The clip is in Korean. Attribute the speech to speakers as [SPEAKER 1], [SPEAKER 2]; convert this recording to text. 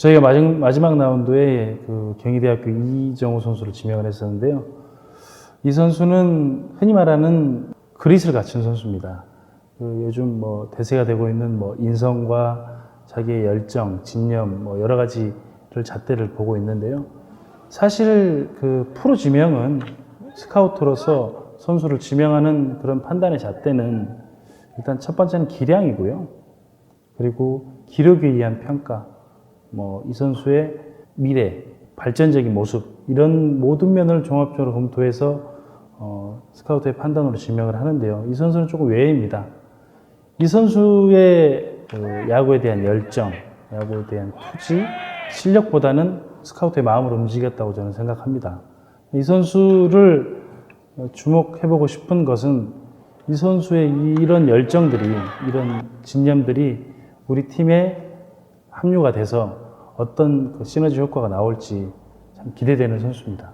[SPEAKER 1] 저희가 마지막, 마지막 라운드에 그 경희대학교 이정우 선수를 지명을 했었는데요. 이 선수는 흔히 말하는 그릿을 갖춘 선수입니다. 그 요즘 뭐 대세가 되고 있는 뭐 인성과 자기의 열정, 진념, 뭐 여러 가지를 잣대를 보고 있는데요. 사실 그 프로 지명은 스카우터로서 선수를 지명하는 그런 판단의 잣대는 일단 첫 번째는 기량이고요. 그리고 기록에 의한 평가, 뭐 이 선수의 미래, 발전적인 모습 이런 모든 면을 종합적으로 검토해서 어, 스카우트의 판단으로 지명을 하는데요. 이 선수는 조금 외입니다. 이 선수의 그 야구에 대한 열정, 야구에 대한 투지, 실력보다는 스카우트의 마음으로 움직였다고 저는 생각합니다. 이 선수를 주목해보고 싶은 것은 이 선수의 이런 열정들이, 이런 진념들이 우리 팀에 합류가 돼서 어떤 그 시너지 효과가 나올지 참 기대되는 선수입니다.